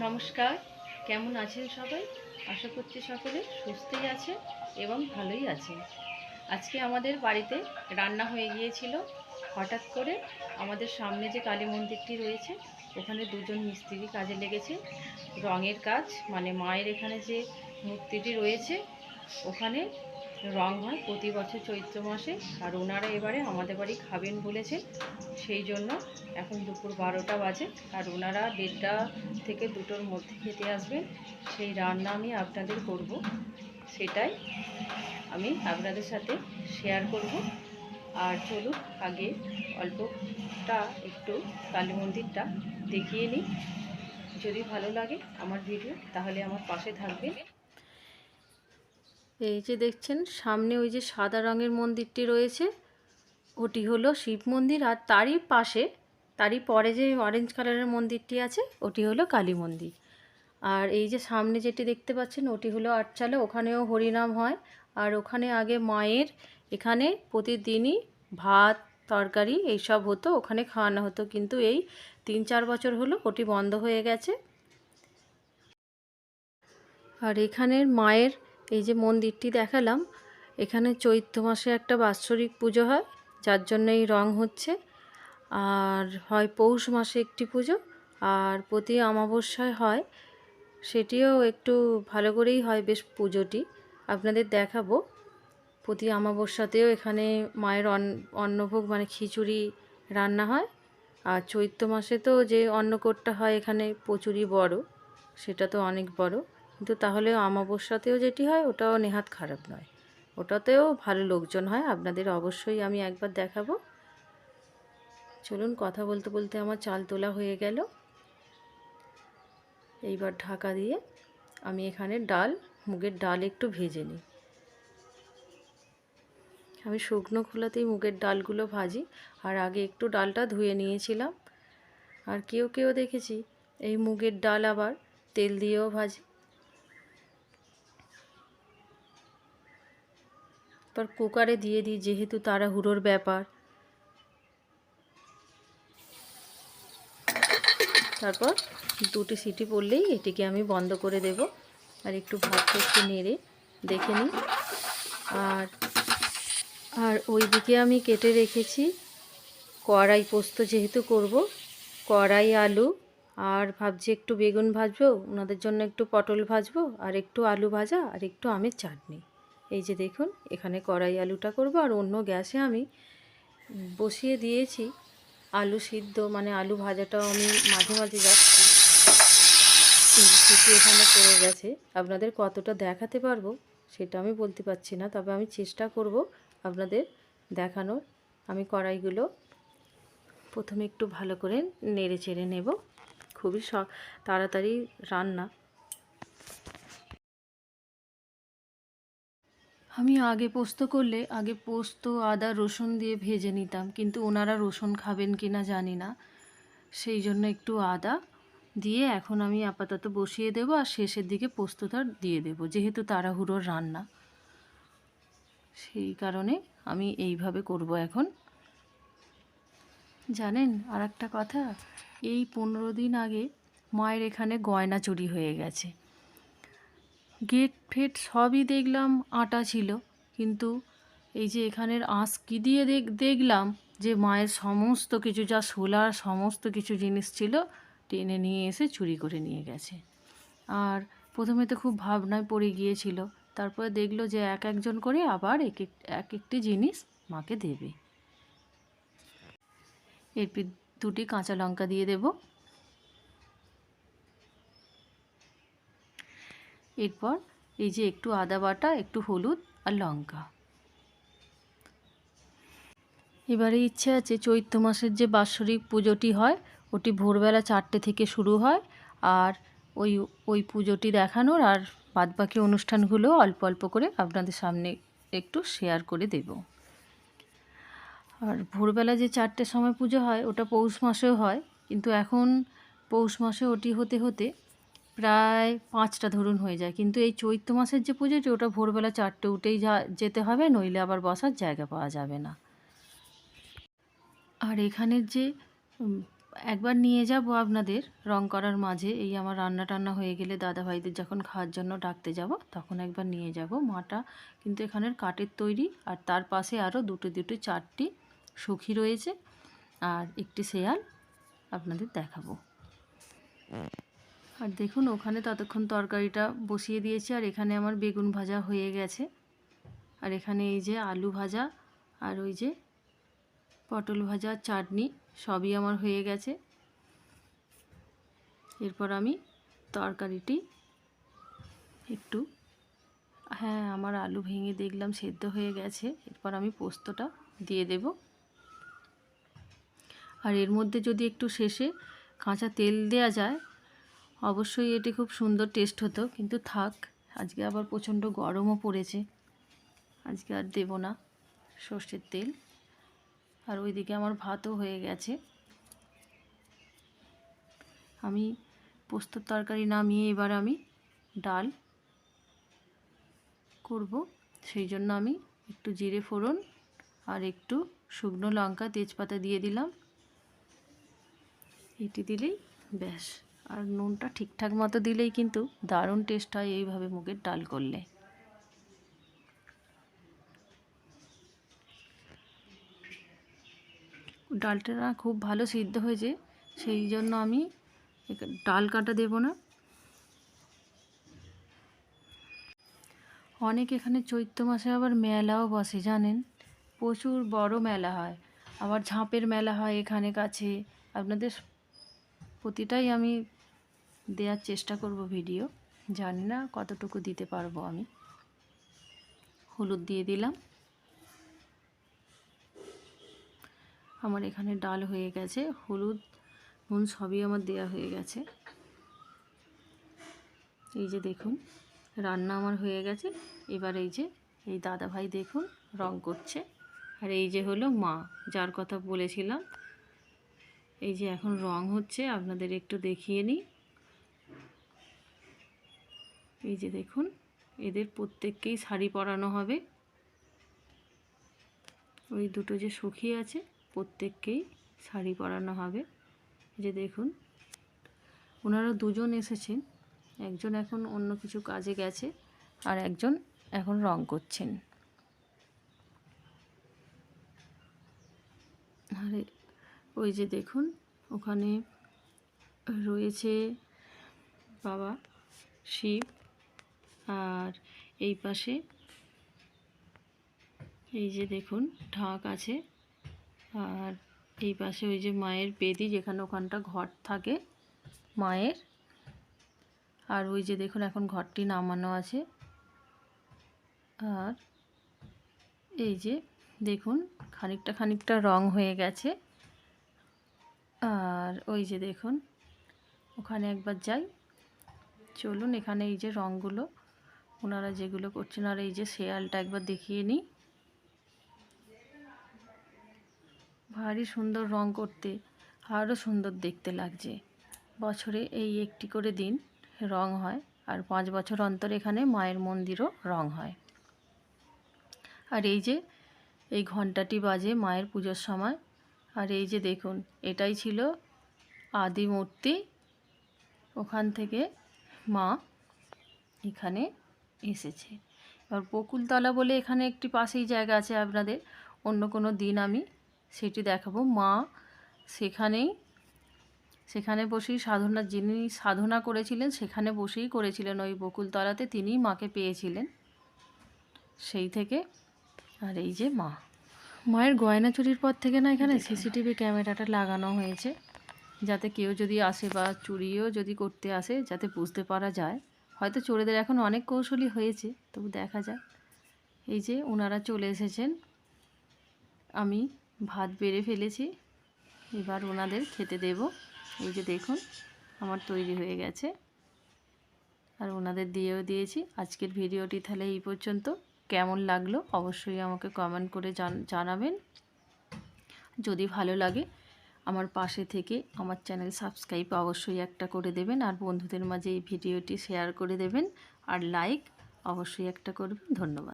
নমস্কার, কেমন আছেন সবাই? আশা করছি সকলে সুস্থই আছে এবং ভালোই আছে আজকে আমাদের বাড়িতে রান্না হয়ে গিয়েছিল। হঠাৎ করে আমাদের সামনে যে কালী মন্দিরটি রয়েছে, ওখানে দুজন মিস্ত্রি কাজে লেগেছে। রঙের কাজ মানে মায়ের এখানে যে মূর্তিটি রয়েছে, ওখানে রং হয় প্রতি বছর চৈত্র মাসে আর ওনারা এবারে আমাদের বাড়ি খাবেন বলেছে, সেই জন্য এখন দুপুর বারোটা বাজে আর ওনারা দেড়টা থেকে দুটোর মধ্যে খেতে আসবেন সেই রান্না আমি আপনাদের করব, সেটাই আমি আপনাদের সাথে শেয়ার করব। আর চলুন আগে অল্পটা একটু কালী মন্দিরটা দেখিয়ে নিই, যদি ভালো লাগে আমার ভিডিও তাহলে আমার পাশে থাকবেন। এই যে দেখছেন, সামনে ওই যে সাদা রঙের মন্দিরটি রয়েছে। ওটি হলো শিব মন্দির আর তারই পাশে, তারই পরে যে অরেঞ্জ কালারের মন্দিরটি আছে, ওটি হলো কালী মন্দির। আর এই যে সামনে যেটি দেখতে পাচ্ছেন, ওটি হলো আটচালা, ওখানেও হরিনাম হয়। আর ওখানে আগে মায়ের, এখানে প্রতিদিনই ভাত, তরকারি এইসব হতো, ওখানে খাওয়ানো হতো। কিন্তু এই তিন চার বছর হলো ওটি বন্ধ হয়ে গেছে। আর এখানের মায়ের এই যে মন্দিরটি দেখালাম, এখানে চৈত্র মাসে একটা বাৎসরিক পুজো হয়, যার জন্য এই রং হচ্ছে। আর হয় পৌষ মাসে একটি পুজো, আর প্রতি অমাবস্যায় হয়, সেটিও একটু ভালো করেই হয় বেশ পুজোটি। আপনাদের দেখাবো, প্রতি অমাবস্যাতেও এখানে মায়ের অন্নভোগ মানে খিচুড়ি রান্না হয়। আর চৈত্র মাসে তো যে অন্নকোটটা হয় এখানে প্রচুরই বড়, সেটা তো অনেক বড়। কিন্তু তাহলে অমাবস্যাতেও যেটি হয়, ওটাও নেহাত খারাপ নয়। ওটাতেও ভালো লোকজন হয়, আপনাদের অবশ্যই আমি একবার দেখাবো। চলুন কথা বলতে বলতে আমার চাল তোলা হয়ে গেল। এইবার ঢাকা দিয়ে আমি এখানে ডাল, মুগের ডাল একটু ভেজে নিই। আমি শুকনো খোলাতেই মুগের ডালগুলো ভাজি, আর আগে একটু ডালটা ধুয়ে নিয়েছিলাম। আর কেউ কেউ দেখেছি, এই মুগের ডাল আবার তেল দিয়েও ভাজি। তারপর কুকারে দিয়ে দিই, যেহেতু তাড়াহুড়োর ব্যাপার। তারপর দুটি সিটি পড়লেই এটিকে আমি বন্ধ করে দেব আর একটু ভাতটা একটু নেড়ে দেখে নিই। আর আর ওই দিকে আমি কেটে রেখেছি কড়াই পোস্ত যেহেতু করব, কড়াই আলু, আর ভাবছি একটু বেগুন ভাজবো, ওনাদের জন্য একটু পটল ভাজবো, আর একটু আলু ভাজা, আর একটু আমের চাটনি। এই যে দেখুন, এখানে কড়াই আলুটা করব আর অন্য গ্যাসে আমি বসিয়ে দিয়েছি আলু সিদ্ধ মানে আলু ভাজাটাও আমি মাঝে মাঝে যাচ্ছি। এখানে পড়ে গেছে। আপনাদের কতটা দেখাতে পারব সেটা আমি বলতে পারছি না, তবে আমি চেষ্টা করব আপনাদের দেখানোর। আমি কড়াইগুলো প্রথমে একটু ভালো করে নেড়ে চেড়ে নেব। খুবই স তাড়াতাড়ি রান্না। আমি আগে পোস্ত করলে, আগে পোস্ত, আদা, রসুন দিয়ে ভেজে নিতাম, কিন্তু ওনারা রসুন খাবেন কি না জানি না। সেই জন্য একটু আদা দিয়ে এখন আমি আপাতত বসিয়ে দেব আর শেষের দিকে পোস্তটা দিয়ে দেব, যেহেতু তাড়াহুড়োর রান্না। সেই কারণে আমি এইভাবে করব এখন। জানেন আর একটা কথা, এই পনেরো দিন আগে মায়ের এখানে গয়না চুরি হয়ে গেছে। গেট ফেট সবই দেখলাম, আটা ছিল। কিন্তু এই যে এখানের আঁশ কি দিয়ে দেখ, দেখলাম যে মায়ের সমস্ত কিছু, যা সোলার সমস্ত কিছু জিনিস ছিল, টেনে নিয়ে এসে চুরি করে নিয়ে গেছে। আর প্রথমে তো খুব ভাবনায় পড়ে গিয়েছিল, তারপরে দেখল যে এক একজন করে আবার এক এক এক একটি জিনিস মাকে দেবে। এরপর দুটি কাঁচা লঙ্কা দিয়ে দেব। এরপর এই যে একটু আদা বাটা, একটু হলুদ আর লঙ্কা। এবারে ইচ্ছে আছে চৈত্র মাসের যে বাৎসরিক পুজোটি হয়, ওটি ভোরবেলা চারটে থেকে শুরু হয় আর ওই ওই পুজোটি দেখানোর আর বাদবাকি অনুষ্ঠানগুলো অল্প অল্প করে আপনাদের সামনে একটু শেয়ার করে দেব। আর ভোরবেলা যে চারটের সময় পুজো হয়, ওটা পৌষ মাসেও হয়, কিন্তু এখন পৌষ মাসে ওটি হতে হতে প্রায় পাঁচটা ধরুন হয়ে যায়। কিন্তু এই চৈত্র মাসের যে পুজোটি, ওটা ভোরবেলা চারটে উঠেই যা যেতে হবে, নইলে আবার বসার জায়গা পাওয়া যাবে না। আর এখানের যে একবার নিয়ে যাব আপনাদের রং করার মাঝে, এই আমার রান্না টান্না হয়ে গেলে দাদা ভাইদের যখন খাওয়ার জন্য ডাকতে যাব, তখন একবার নিয়ে যাব মাটা। কিন্তু এখানের কাঠের তৈরি, আর তার পাশে আরও দুটো দুটো, চারটি সখী রয়েছে। আর একটি শেয়াল আপনাদের দেখাবো। আর দেখুন, ওখানে ততক্ষণ তরকারিটা বসিয়ে দিয়েছি, আর এখানে আমার বেগুন ভাজা হয়ে গেছে। আর এখানে এই যে আলু ভাজা আর ওই যে পটল ভাজা, চাটনি, সবই আমার হয়ে গেছে। এরপর আমি তরকারিটি একটু হ্যাঁ আমার আলু ভেঙে দেখলাম সেদ্ধ হয়ে গেছে। এরপর আমি পোস্তটা দিয়ে দেব। আর এর মধ্যে যদি একটু শেষে কাঁচা তেল দেয়া যায় অবশ্যই এটি খুব সুন্দর টেস্ট হতো, কিন্তু থাক, আজকে আবার প্রচণ্ড গরমও পড়েছে। আজকে আর দেব না সর্ষের তেল। আর ওইদিকে আমার ভাতও হয়ে গেছে। আমি পোস্তর তরকারি নামিয়ে এবার আমি ডাল করব। সেই জন্য আমি একটু জিরে ফোড়ন আর একটু শুকনো লঙ্কা, তেজপাতা দিয়ে দিলাম। এটি দিলেই ব্যাস। আর নুনটা ঠিকঠাক মতো দিলেই কিন্তু দারুণ টেস্ট হয় এইভাবে মুগের ডাল করলে। ডালটা খুব ভালো সিদ্ধ হয়েছে, সেই জন্য আমি ডাল কাটা দেব না। অনেক এখানে চৈত্র মাসে আবার মেলাও বসে, জানেন? প্রচুর বড় মেলা হয়। আবার ঝাঁপের মেলা হয় এখানে কাছে। আপনাদের প্রতিটাই আমি দেওয়ার চেষ্টা করব ভিডিও। জানি না কতটুকু দিতে পারব আমি। হলুদ দিয়ে দিলাম। আমার এখানে ডাল হয়ে গেছে, হলুদ, নুন সবই আমার দেয়া হয়ে গেছে। এই যে দেখুন, রান্না আমার হয়ে গেছে। এবার এই যে, এই দাদা ভাই দেখুন, রং করছে। আর এই যে হলো মা, যার কথা বলেছিলাম। এই যে এখন রং হচ্ছে, আপনাদের একটু দেখিয়ে নিই। এই যে দেখুন, এদের প্রত্যেককেই শাড়ি পরানো হবে। ওই দুটো যে সখী আছে, প্রত্যেককেই শাড়ি পরানো হবে। যে দেখুন, ওনারা দুজন এসেছেন। একজন এখন অন্য কিছু কাজে গেছে আর একজন এখন রং করছেন। আর, ওই যে দেখুন, ওখানে রয়েছে বাবা শিব। আর এই পাশে এই যে দেখুন, ঢাক আছে। আর এই পাশে ওই যে মায়ের বেদি, যেখানে ওখানটা ঘর থাকে, মায়ের। আর ওই যে দেখুন, এখন ঘরটি নামানো আছে। আর এই যে দেখুন, খানিকটা খানিকটা রং হয়ে গেছে। আর ওই যে দেখুন, ওখানে একবার যাই। চলুন, এখানে এই যে রঙগুলো ওনারা যেগুলো করছেন, আর এই যে শেয়ালটা একবার দেখিয়ে নিই। ভারী সুন্দর রং করতে আরও সুন্দর দেখতে লাগছে। বছরে এই একটি করে দিন রং হয়, আর পাঁচ বছর অন্তর এখানে মায়ের মন্দিরও রং হয়। আর এই যে, এই ঘন্টাটি বাজে মায়ের পুজোর সময়। আর এই যে দেখুন, এটাই ছিল আদি মূর্তি ওখান থেকে মা এখানে এসেছে। এবার বকুলতলা বলে এখানে একটি পাশেই জায়গা আছে আপনাদের। অন্য কোনো দিন আমি সেটি দেখাবো। মা সেখানেই সেখানে বসেই সাধনা যিনি সাধনা করেছিলেন সেখানে বসেই করেছিলেন ওই বকুলতলাতে। তিনিই মাকে পেয়েছিলেন। সেই থেকে আর এই যে মা। মায়ের গয়না চুরির পর থেকে না এখানে সিসিটিভি ক্যামেরাটা লাগানো হয়েছে। যাতে কেউ যদি আসে বা চুরিও যদি করতে আসে যাতে বুঝতে পারা যায়। হয়তো চোরেদের এখন অনেক কৌশলী হয়েছে, তবু দেখা যাক। এই যে ওনারা চলে এসেছেন। আমি ভাত বেড়ে ফেলেছি, এবার ওনাদের খেতে দেব। এই যে দেখুন, আমার তৈরি হয়ে গেছে। আর ওনাদের দিয়েও দিয়েছি। আজকের ভিডিওটি তাহলে এই পর্যন্ত। কেমন লাগল অবশ্যই আমাকে কমেন্ট করে জানাবেন। যদি ভালো লাগে আমার পাশে থেকে আমার চ্যানেল সাবস্ক্রাইব অবশ্যই একটা করে দেবেন আর বন্ধুদের মাঝে এই ভিডিওটি শেয়ার করে দেবেন আর লাইক অবশ্যই একটা করবেন। ধন্যবাদ।